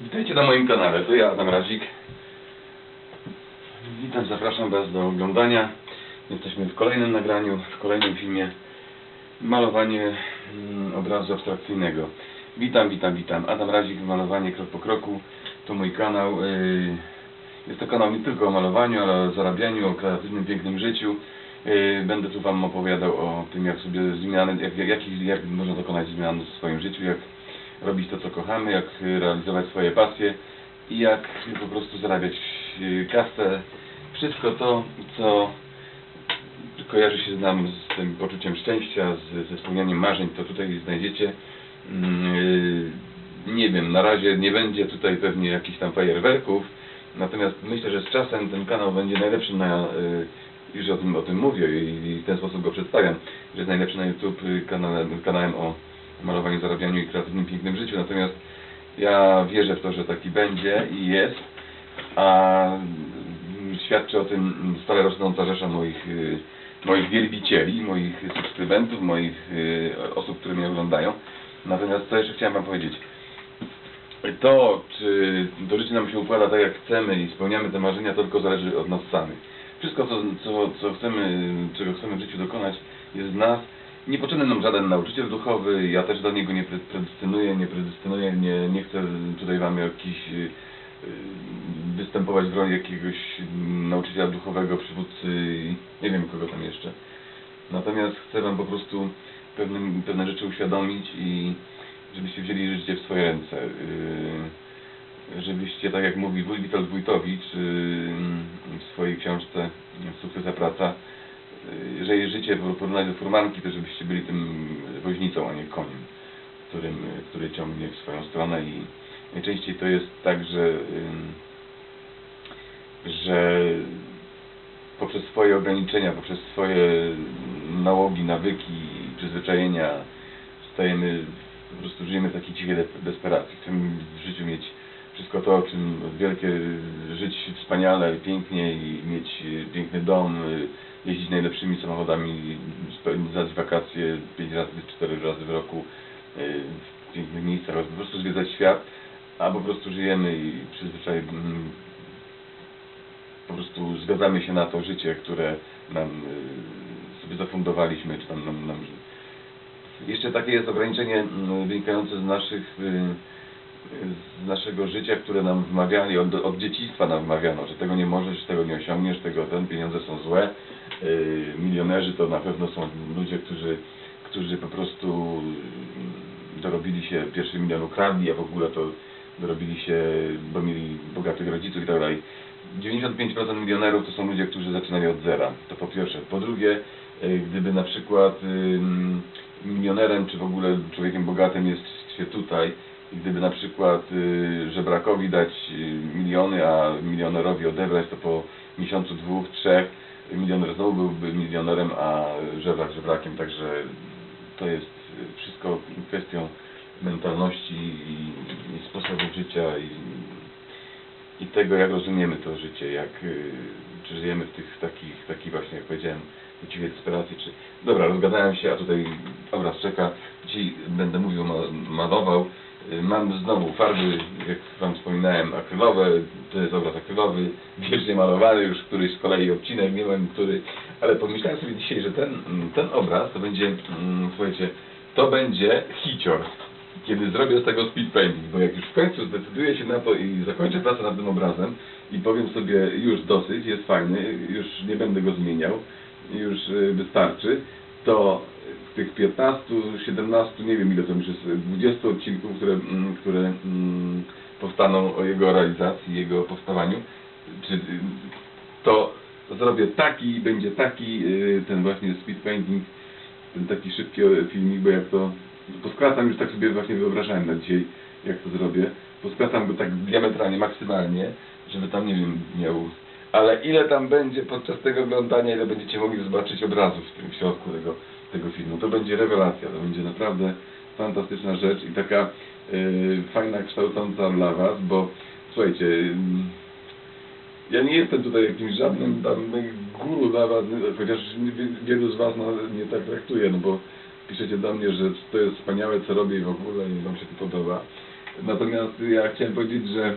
Witajcie na moim kanale, to ja, Adam Razik. Witam, zapraszam Was do oglądania. Jesteśmy w kolejnym nagraniu, w kolejnym filmie Malowanie mm, obrazu abstrakcyjnego. Witam, witam, witam. Adam Razik, malowanie krok po kroku. To mój kanał. yy, Jest to kanał nie tylko o malowaniu, ale o zarabianiu, o kreatywnym, pięknym życiu. Yy, Będę tu Wam opowiadał o tym, jak sobie zmiany, jak, jak, jak można dokonać zmian w swoim życiu, jak robić to, co kochamy, jak realizować swoje pasje i jak po prostu zarabiać y, kasę. Wszystko to, co kojarzy się z nam z tym poczuciem szczęścia, z, ze spełnianiem marzeń, to tutaj znajdziecie. Mm, y, Nie wiem, na razie nie będzie tutaj pewnie jakichś tam fajerwerków, natomiast myślę, że z czasem ten kanał będzie najlepszy na, y, już o tym, o tym mówię i w ten sposób go przedstawiam, że jest najlepszy na YouTube kanałem o malowaniu, zarabianiu i kreatywnym, pięknym życiu. Natomiast ja wierzę w to, że taki będzie i jest, a mm, świadczy o tym stale rosnąca rzesza moich, y, moich wielbicieli, moich subskrybentów, moich y, osób, które mnie oglądają. Natomiast co jeszcze chciałem Wam powiedzieć? To, czy to życie nam się układa tak, jak chcemy i spełniamy te marzenia, to tylko zależy od nas samych. Wszystko, co, co, co chcemy, czego chcemy w życiu dokonać, jest z nas. Nie potrzebny nam żaden nauczyciel duchowy, ja też do niego nie pre- predestynuję, nie predestynuję, nie, nie chcę tutaj Wam jakiś y, y, występować w roli jakiegoś nauczyciela duchowego, przywódcy, nie wiem kogo tam jeszcze. Natomiast chcę Wam po prostu pewnym, pewne rzeczy uświadomić i żebyście wzięli życie w swoje ręce. Yy, żebyście, tak jak mówi Witold Wójtowicz w swojej książce Sukcesa Praca, że jest życie w porównaniu do furmanki, to żebyście byli tym woźnicą, a nie koniem, którym, który ciągnie w swoją stronę i najczęściej to jest tak, że, że poprzez swoje ograniczenia, poprzez swoje nałogi, nawyki, przyzwyczajenia stajemy, po prostu żyjemy w takiej cichej de- desperacji. Chcemy w życiu mieć wszystko to, o czym wielkie, żyć wspaniale, pięknie i mieć e, piękny dom, e, jeździć najlepszymi samochodami, spędzać wakacje 5 razy, 4 razy w roku e, w pięknych miejscach, po prostu zwiedzać świat, a po prostu żyjemy i przyzwyczajeni po prostu zgadzamy się na to życie, które nam y, sobie zafundowaliśmy, czy tam nam, nam... Jeszcze takie jest ograniczenie mm, wynikające z naszych y, z naszego życia, które nam wmawiali, od, od dzieciństwa nam wmawiano, że tego nie możesz, tego nie osiągniesz, tego ten, pieniądze są złe. Y, milionerzy to na pewno są ludzie, którzy, którzy po prostu dorobili się pierwszy milion ukradli, a w ogóle to dorobili się, bo mieli bogatych rodziców i tak dalej. 95% milionerów to są ludzie, którzy zaczynali od zera. To po pierwsze. Po drugie, y, gdyby na przykład milionerem, czy w ogóle człowiekiem bogatym jest się tutaj, gdyby na przykład y, żebrakowi dać y, miliony, a milionerowi odebrać, to po miesiącu, dwóch, trzech milioner znowu byłby milionerem, a żebrak żebrakiem. Także to jest wszystko kwestią mentalności i, sposobu życia i, i tego, jak rozumiemy to życie, jak y, czy żyjemy w tych takich, takich właśnie, jak powiedziałem, uciwie desperacji, czy... Dobra, rozgadałem się, a tutaj obraz czeka. Dzisiaj będę mówił, ma- malował. Y, Mam znowu farby, jak Wam wspominałem, akrylowe. To jest obraz akrylowy, wiecznie malowany, już któryś z kolei odcinek, nie który, ale pomyślałem sobie dzisiaj, że ten, ten obraz to będzie, mm, słuchajcie, to będzie hicior kiedy zrobię z tego speed painting, bo jak już w końcu zdecyduję się na to i zakończę pracę nad tym obrazem i powiem sobie już dosyć, jest fajny, już nie będę go zmieniał, już y, wystarczy, to tych 15, 17, nie wiem ile to już jest, 20 odcinków, które, mm, które mm, powstaną o jego realizacji, jego powstawaniu, czy to zrobię taki, będzie taki, y, ten właśnie speed painting, ten taki szybki filmik, bo jak to poskracam już tak sobie właśnie wyobrażałem na dzisiaj, jak to zrobię. Poskracam go tak diametralnie, maksymalnie, żeby tam nie wiem, miał. Ale ile tam będzie podczas tego oglądania, ile będziecie mogli zobaczyć obrazów w tym środku tego, tego filmu. To będzie rewelacja, to będzie naprawdę fantastyczna rzecz i taka yy, fajna, kształcąca dla Was, bo słuchajcie, yy, ja nie jestem tutaj jakimś żadnym tam guru dla was, chociaż wie- wielu z was no, mnie tak traktuje, no bo piszecie do mnie, że to jest wspaniałe co robię i w ogóle i wam się to podoba. Natomiast ja chciałem powiedzieć, że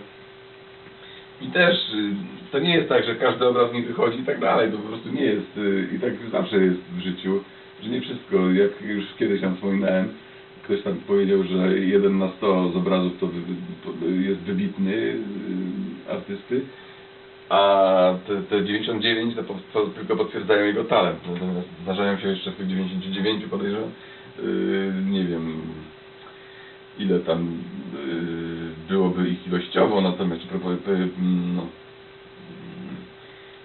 i też y, to nie jest tak, że każdy obraz mi wychodzi i tak dalej, to po prostu nie jest y, i tak zawsze jest w życiu, że nie wszystko, jak już kiedyś tam wspominałem, ktoś tam powiedział, że jeden na 100 z obrazów to jest wybitny y, artysty, a te, te 99 to, to tylko potwierdzają jego talent. Natomiast zdarzają się jeszcze w tych 99 podejrzewam, yy, nie wiem ile tam yy, byłoby ich ilościowo, natomiast no,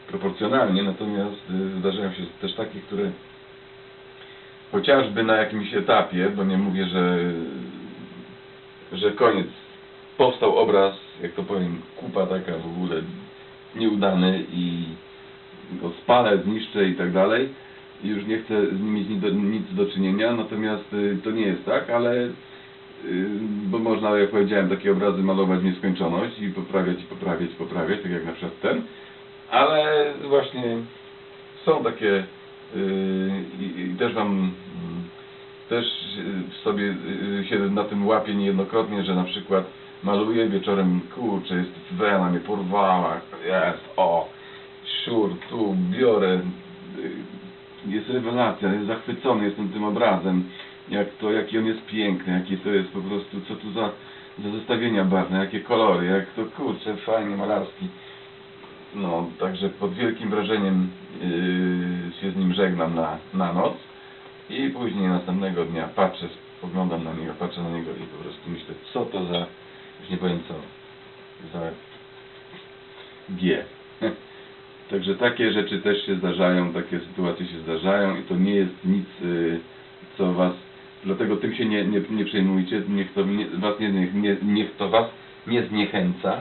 proporcjonalnie, natomiast zdarzają się też takie, które chociażby na jakimś etapie, bo nie mówię, że, że koniec, powstał obraz, jak to powiem, kupa taka w ogóle nieudany i go spalę, zniszczę i tak dalej. I już nie chcę z nimi mieć nic do, nic do czynienia, natomiast y, to nie jest tak, ale y, bo można, jak powiedziałem, takie obrazy malować w nieskończoność i poprawiać, i poprawiać, poprawiać, tak jak na przykład ten, ale właśnie są takie y, i, też mm, też w sobie y, się na tym łapię niejednokrotnie, że na przykład maluję wieczorem, kurczę, jest wena mnie porwała, jest, o, szur, tu, biorę, y, jest rewelacja, jest zachwycony jestem tym obrazem, jak to, jaki on jest piękny, jaki to jest po prostu, co tu za, za zestawienia barwne, jakie kolory, jak to, kurczę, fajnie, malarski. No, także pod wielkim wrażeniem yy, się z nim żegnam na, na noc i później następnego dnia patrzę, spoglądam na niego, patrzę na niego i po prostu myślę, co to za, już nie powiem co, za G. Także takie rzeczy też się zdarzają, takie sytuacje się zdarzają i to nie jest nic, y, co was, dlatego tym się nie, nie, nie przejmujcie, niech to nie, was nie, nie, niech to was nie zniechęca,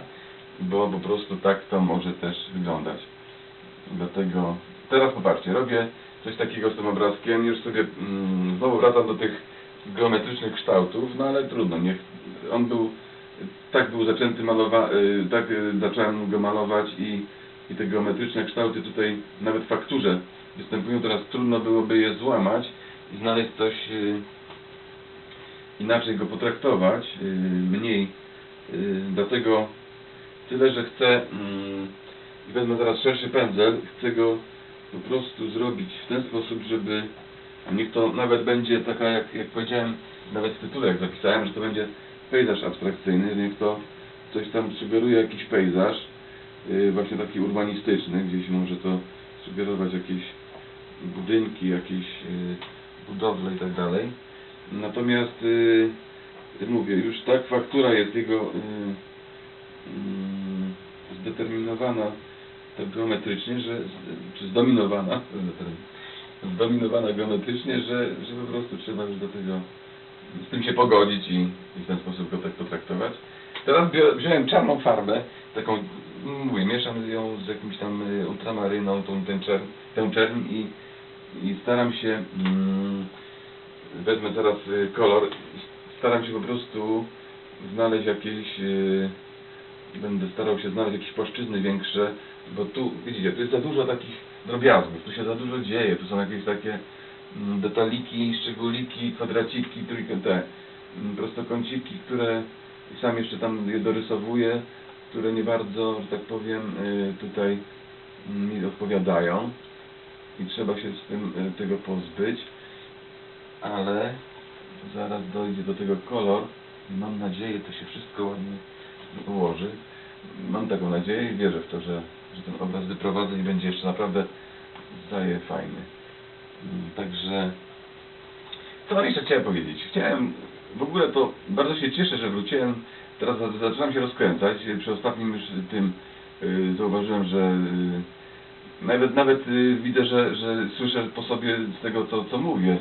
bo po prostu tak to może też wyglądać. Dlatego teraz popatrzcie, robię coś takiego z tym obrazkiem, już sobie mm, znowu wracam do tych geometrycznych kształtów, no ale trudno, niech on był, tak był zaczęty malować, tak y, zacząłem go malować i, i te geometryczne kształty tutaj nawet w fakturze występują, teraz trudno byłoby je złamać i znaleźć coś y, inaczej go potraktować, y, mniej, y, dlatego tyle, że chcę mm, i wezmę teraz szerszy pędzel, chcę go po prostu zrobić w ten sposób, żeby niech to nawet będzie taka, jak, jak powiedziałem, nawet w tytule jak zapisałem, że to będzie pejzaż abstrakcyjny, niech to coś tam sugeruje jakiś pejzaż, yy, właśnie taki urbanistyczny, gdzieś może to sugerować jakieś budynki, jakieś yy, budowle i tak dalej. Natomiast yy, mówię, już tak faktura jest jego yy, mm, zdeterminowana geometrycznie, że, czy zdominowana, zdominowana geometrycznie, że, że po prostu trzeba już do tego, z tym się pogodzić i, i w ten sposób go tak potraktować. Teraz wziąłem czarną farbę, taką, mówię, mieszam ją z jakimś tam y, ultramaryną, tą, ten tę czerń i, i staram się, mm, wezmę teraz y, kolor, staram się po prostu znaleźć jakieś, y, będę starał się znaleźć jakieś płaszczyzny większe, bo tu, widzicie, tu jest za dużo takich drobiazgów, tu się za dużo dzieje, tu są jakieś takie mm, detaliki, szczególiki, kwadraciki, trójkąt- te mm, prostokąciki, które sam jeszcze tam je dorysowuję, które nie bardzo, że tak powiem, y, tutaj mm, mi odpowiadają i trzeba się z tym y, tego pozbyć, ale zaraz dojdzie do tego kolor i mam nadzieję, to się wszystko ładnie ułoży. Mam taką nadzieję i wierzę w to, że, że ten obraz wyprowadzę i będzie jeszcze naprawdę zdaje fajny. Mm, Także co jeszcze chciałem powiedzieć? Chciałem, w ogóle to bardzo się cieszę, że wróciłem. Teraz za- zaczynam się rozkręcać. Przy ostatnim już tym y, zauważyłem, że y, nawet nawet y, widzę, że, że słyszę po sobie z tego, co, co mówię.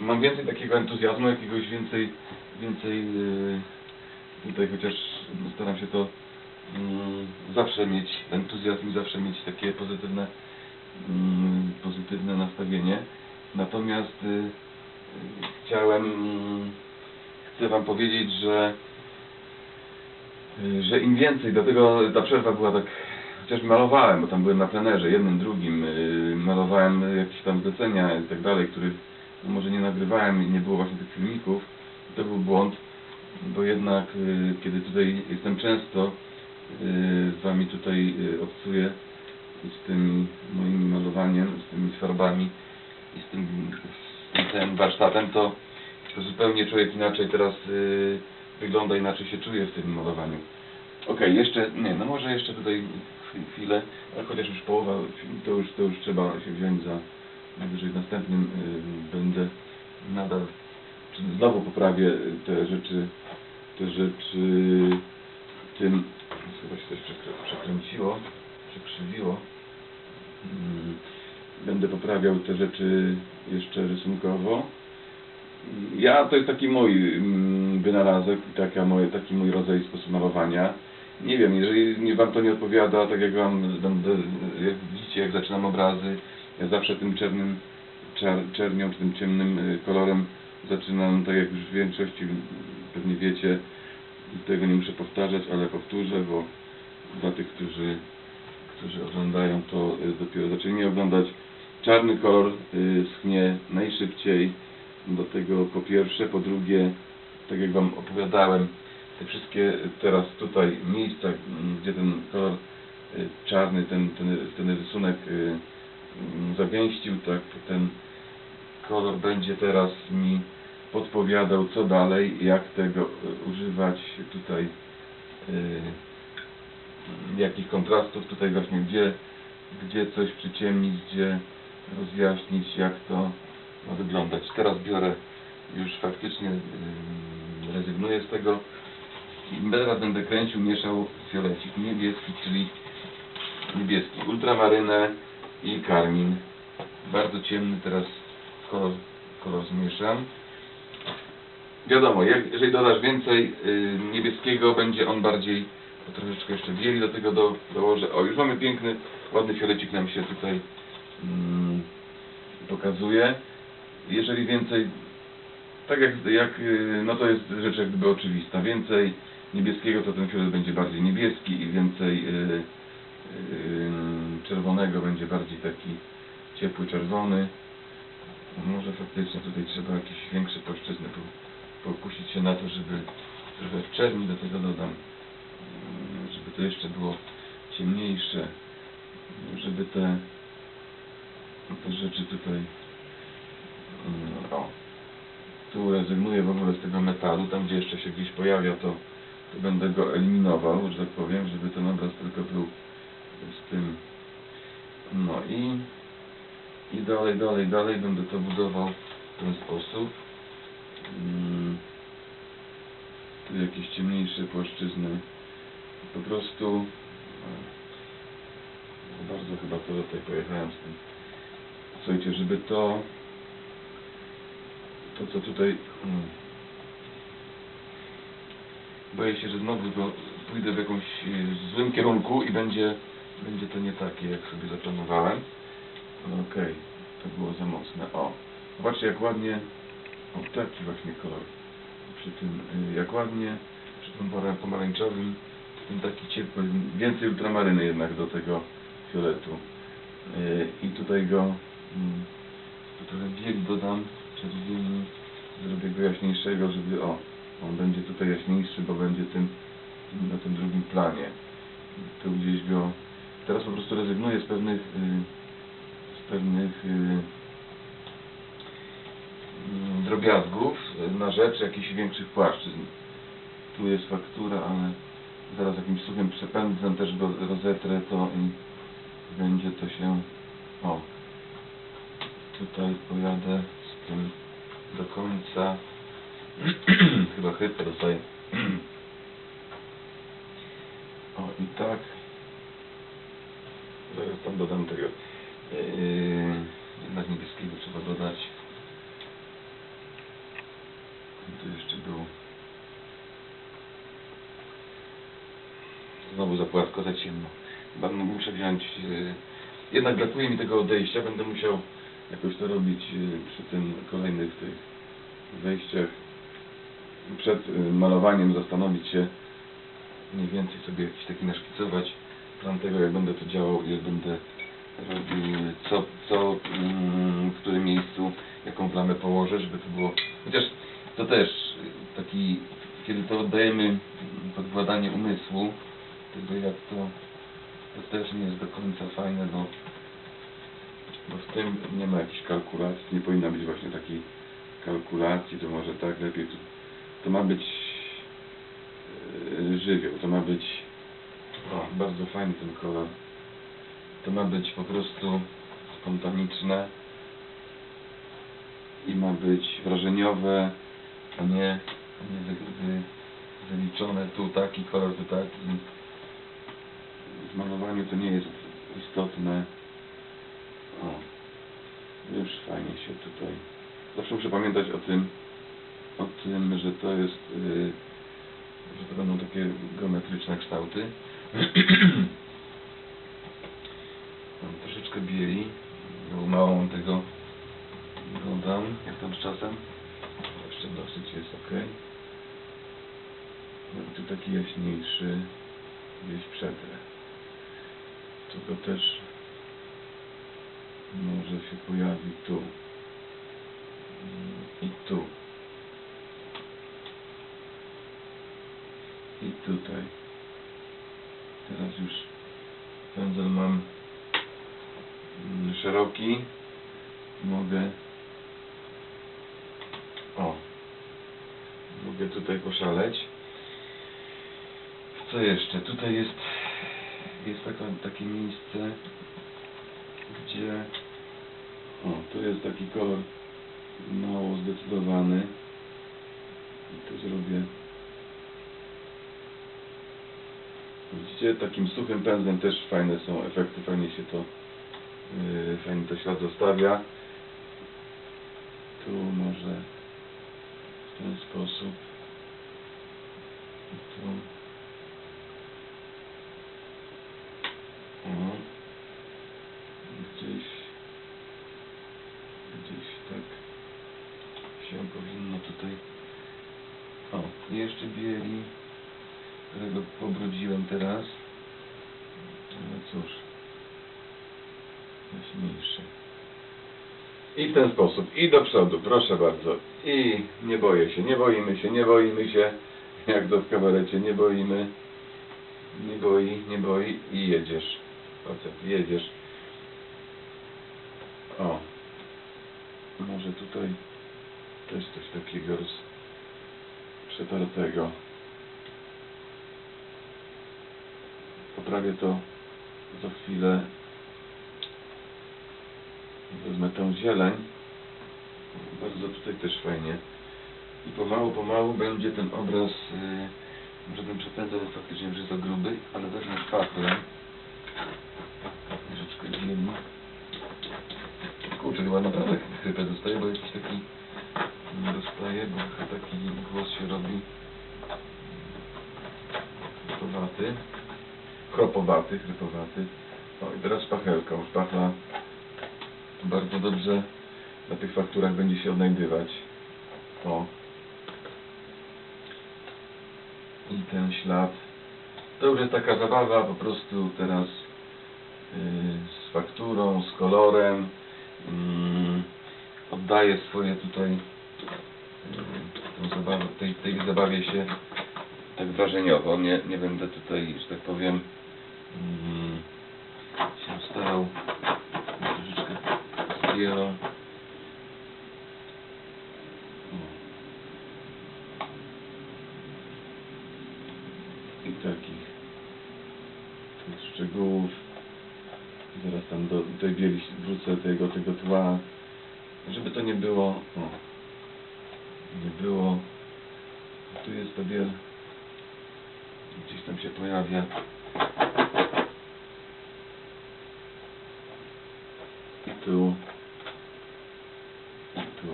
Mam więcej takiego entuzjazmu, jakiegoś więcej, więcej tutaj chociaż staram się to mm, zawsze mieć entuzjazm i zawsze mieć takie pozytywne, mm, pozytywne nastawienie. Natomiast y, chciałem, mm, chcę Wam powiedzieć, że y, że im więcej, dlatego ta przerwa była tak, chociaż malowałem, bo tam byłem na plenerze, jednym, drugim, y, malowałem jakieś tam zlecenia i tak dalej, których no, może nie nagrywałem i nie było właśnie tych filmików, to był błąd, bo jednak y, kiedy tutaj jestem często y, z Wami tutaj y, obcuję z tym moim malowaniem, z tymi farbami i z tym, z tym warsztatem, to, to zupełnie człowiek inaczej teraz wygląda, inaczej się czuje w tym malowaniu. Okej, jeszcze, nie, no może jeszcze tutaj chwi- chwilę, ale chociaż już połowa, to już, to już trzeba się wziąć za, najwyżej w następnym będę nadal, znowu poprawię te rzeczy, te rzeczy tym, chyba się coś przekrę- przekręciło, przekrzywiło. Mm, Będę poprawiał te rzeczy jeszcze rysunkowo. Ja, to jest taki mój mm, wynalazek, taka moje, taki mój rodzaj sposób malowania. Nie wiem, jeżeli Wam to nie odpowiada, tak jak Wam, będę, jak widzicie, jak zaczynam obrazy, ja zawsze tym czarnym, czar, czernią, czy tym ciemnym y, kolorem zaczynam, tak jak już w większości pewnie wiecie, tego nie muszę powtarzać, ale powtórzę, bo dla tych, którzy, którzy oglądają to y, dopiero zaczęli oglądać, czarny kolor y, schnie najszybciej, do tego po pierwsze, po drugie, tak jak Wam opowiadałem, te wszystkie teraz tutaj miejsca, m, gdzie ten kolor y, czarny, ten, ten, ten rysunek y, m, zagęścił, tak ten kolor będzie teraz mi podpowiadał co dalej, jak tego y, używać tutaj, y, jakich kontrastów tutaj właśnie, gdzie, gdzie coś przyciemnić, gdzie rozjaśnić, jak to ma wyglądać. Teraz biorę już faktycznie, y, rezygnuję z tego i teraz będę kręcił, mieszał fiolecik niebieski, czyli niebieski ultramarynę i karmin. Bardzo ciemny teraz zmieszam. Wiadomo, jak, jeżeli dodasz więcej y, niebieskiego, będzie on bardziej, troszeczkę jeszcze bieli do tego do, dołożę. O, już mamy piękny, ładny fiolecik nam się tutaj mm, pokazuje. Jeżeli więcej, tak jak, jak, y, no to jest rzecz jak gdyby oczywista. Więcej niebieskiego, to ten fiolet będzie bardziej niebieski i więcej y, czerwonego będzie bardziej taki ciepły czerwony. Może faktycznie tutaj trzeba jakieś większe płaszczyzny po, pokusić się na to, żeby trochę czerni do tego dodam, mm, żeby to jeszcze było ciemniejsze, żeby te, te rzeczy tutaj mm, o, tu rezygnuję w ogóle z tego metalu, tam gdzie jeszcze się gdzieś pojawia to, to będę go eliminował, że tak powiem, żeby ten obraz tylko był z tym. No i i dalej, dalej, dalej będę to budował w ten sposób. Mm. Tu jakieś ciemniejsze płaszczyzny. Po prostu e, bardzo chyba to tutaj pojechałem z tym. Słuchajcie, żeby to to co tutaj mm, boję się, że znowu pójdę w jakimś e, złym kierunku i będzie będzie to nie takie jak sobie zaplanowałem. Okej, to było za mocne. O, zobaczcie jak ładnie, o taki właśnie kolor. Przy tym, y, jak ładnie, przy tym pomarańczowym, tym taki ciepły, więcej ultramaryny jednak do tego fioletu. Y, I tutaj go, mm, tu trochę bieg dodam, czerwieni, zrobię go jaśniejszego, żeby, o, on będzie tutaj jaśniejszy, bo będzie tym, na tym drugim planie. Tu gdzieś go, teraz po prostu rezygnuję z pewnych y, pewnych y, mm, drobiazgów na rzecz jakichś większych płaszczyzn. Tu jest faktura, ale zaraz jakimś suchym przepędzem też rozetrę to i będzie to się o tutaj pojadę z tym do końca. Chyba chrypę dostaję o i tak. Zaraz tam dodam tego jednak niebieskiego trzeba dodać. Tu jeszcze był. Znowu za płasko, za ciemno. Chyba muszę wziąć. Yy, jednak brakuje mi tego odejścia. Będę musiał jakoś to robić przy tym kolejnych tych wejściach. Przed malowaniem zastanowić się mniej więcej sobie jakiś taki naszkicować plan tego, jak będę to działał i jak będę co, co mm, w którym miejscu, jaką plamę położę, żeby to było, chociaż to też taki kiedy to oddajemy pod władanie umysłu, tego jak to, to też nie jest do końca fajne, bo, bo w tym nie ma jakiejś kalkulacji, nie powinna być właśnie takiej kalkulacji, to może tak lepiej, to, to ma być e, żywioł, to ma być o, bardzo fajny ten kolor, to ma być po prostu spontaniczne i ma być wrażeniowe, a nie, a nie wy, wy, wyliczone tu taki kolor, tu taki. W malowaniu to nie jest istotne. O, już fajnie się tutaj. Zawsze muszę pamiętać o tym, o tym, że to jest, yy, że to będą takie geometryczne kształty. Mam troszeczkę bieli, mało mam tego dodam, jak tam z czasem. Jeszcze dosyć jest ok. No tu taki jaśniejszy, gdzieś przetrę. Tu go też może się pojawi tu. Mm, I tu. I tutaj. Teraz już pędzel mam szeroki. Mogę o mogę tutaj poszaleć. Co jeszcze? Tutaj jest jest taka, takie miejsce gdzie o, tu jest taki kolor mało zdecydowany i tu zrobię widzicie, takim suchym pędzlem też fajne są efekty, fajnie się to fajnie to ślad zostawia. Tu może w ten sposób. Tu. O. Gdzieś. Gdzieś tak się powinno tutaj. O jeszcze bieli którego pobrudziłem teraz ale cóż jaśniejszy i w ten sposób, i do przodu, proszę bardzo. I nie boję się, nie boimy się, nie boimy się, jak to w kabarecie, nie boimy. Nie boi, nie boi i jedziesz. Facet, jedziesz. O. Może tutaj też coś takiego przetartego. Poprawię to za chwilę Wezmę tę zieleń. Bardzo tutaj też fajnie. I pomału, pomału będzie ten obraz, yy, może ten przepędzał faktycznie już jest za gruby, ale wezmę szpachę. Troszeczkę ziemi. Kurczę, chyba naprawdę chrypę dostaję, bo jakiś taki nie dostaje, bo taki głos się robi chrypowaty. Chropowaty, chrypowaty. O i teraz szpachelką. Szpachla bardzo dobrze na tych fakturach będzie się odnajdywać. O. I ten ślad. To już jest taka zabawa po prostu teraz yy, z fakturą, z kolorem. Yy, oddaję swoje tutaj zabawę, tej, tej zabawie się tak wrażeniowo. Nie, nie będę tutaj, że tak powiem, yy, się starał Zero. I takich tu szczegółów. Zaraz tam do tej bieli wrócę tego, tego tła. Żeby to nie było. O, nie było. Tu jest to biel. Gdzieś tam się pojawia. I tu. I tu.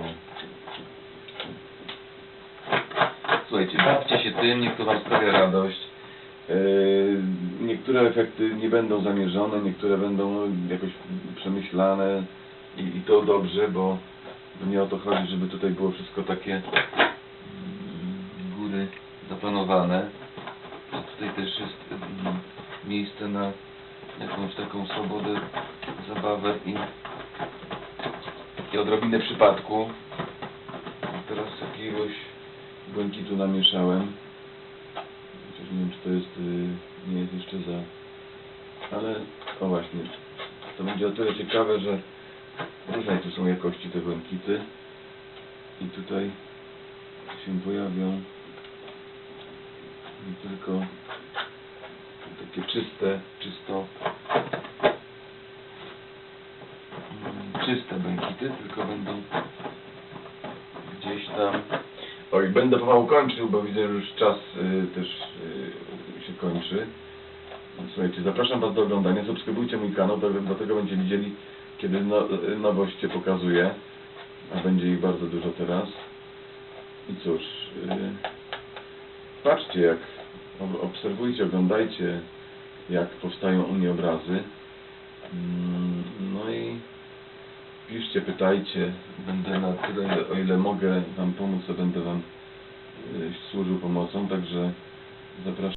Słuchajcie, bawcie się tym, niech to Wam sprawia radość. Yy, niektóre efekty nie będą zamierzone, niektóre będą jakoś przemyślane i, i to dobrze, bo nie o to chodzi, żeby tutaj było wszystko takie góry zaplanowane. A tutaj też jest mm, miejsce na jakąś taką swobodę, zabawę i, i odrobinę przypadku. Teraz jakiegoś błękitu namieszałem. To jest, y, nie jest jeszcze za... Ale, o właśnie, to będzie o tyle ciekawe, że różnej tu są jakości te błękity. I tutaj się pojawią nie tylko takie czyste, czysto mm, czyste błękity, tylko będą gdzieś tam Oj, będę pomału kończył, bo widzę, że już czas y, też y, się kończy. Słuchajcie, zapraszam Was do oglądania, subskrybujcie mój kanał, do- dlatego będziecie widzieli, kiedy no, nowość się pokazuje, a będzie ich bardzo dużo teraz. I cóż, y, patrzcie jak, obserwujcie, oglądajcie, jak powstają u mnie obrazy. Mm, No i piszcie, pytajcie. Będę na tyle, o ile mogę Wam pomóc, to będę Wam y, służył pomocą, także zapraszam.